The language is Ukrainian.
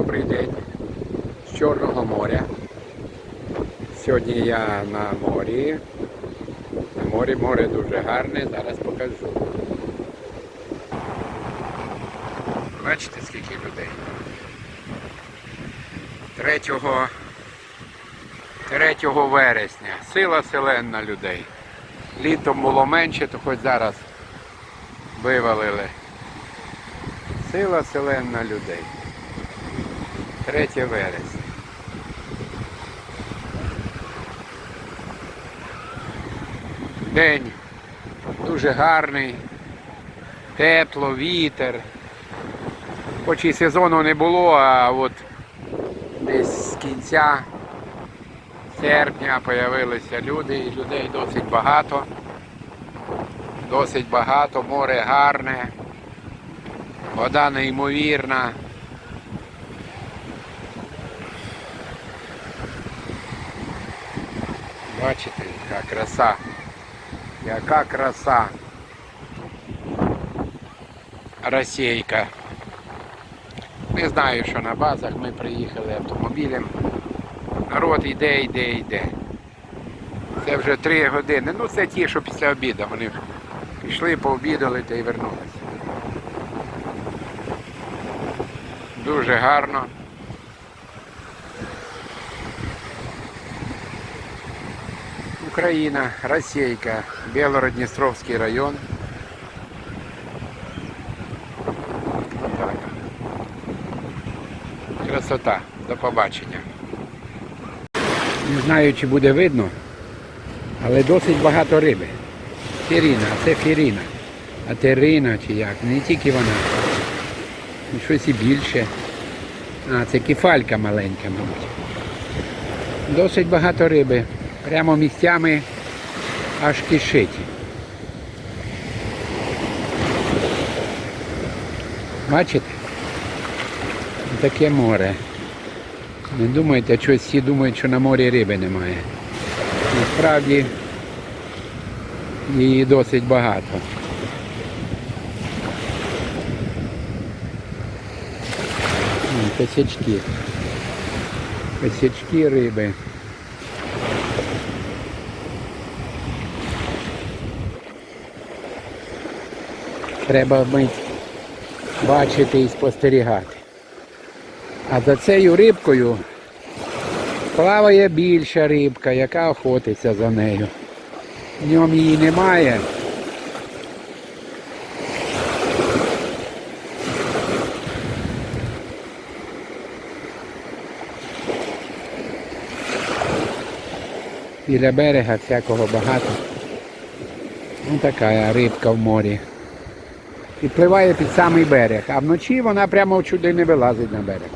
Добрий день з Чорного моря. Сьогодні я на морі. На морі море дуже гарне, зараз покажу. Бачите, скільки людей? 3, 3 вересня. Сила селенна людей. Літом було менше, то хоч зараз вивалили. Сила селенна людей. 3 вересня. День дуже гарний, тепло, вітер. Хоч і сезону не було, а от десь з кінця серпня з'явилися люди, і людей досить багато. Досить багато, море гарне, вода неймовірна. Бачите, яка краса. Яка краса. Російка. Не знаю, що на базах ми приїхали автомобілем. Народ йде, йде, йде. Це вже три години. Ну це ті, що після обіду. Вони пішли, пообідали та й вернулися. Дуже гарно. Україна, Російка, Білородністровський район. Отак. Красота. До побачення. Не знаю, чи буде видно, але досить багато риби. Фіріна, а це фіріна. А терина чи як? Не тільки вона. Щось і більше. А, це кефалька маленька, мабуть. Досить багато риби. Прямо місцями аж кишить. Бачите? Таке море. Не думайте, що всі думають, що на морі риби немає. Насправді її досить багато. Косячки. Косячки риби. Треба вмить бачити і спостерігати. А за цією рибкою плаває більша рибка, яка охотиться за нею. В ньому її немає. Біля берега всякого багато. Ну така рибка в морі. І пливає під самий берег, а вночі вона прямо чуди не вилазить на берег.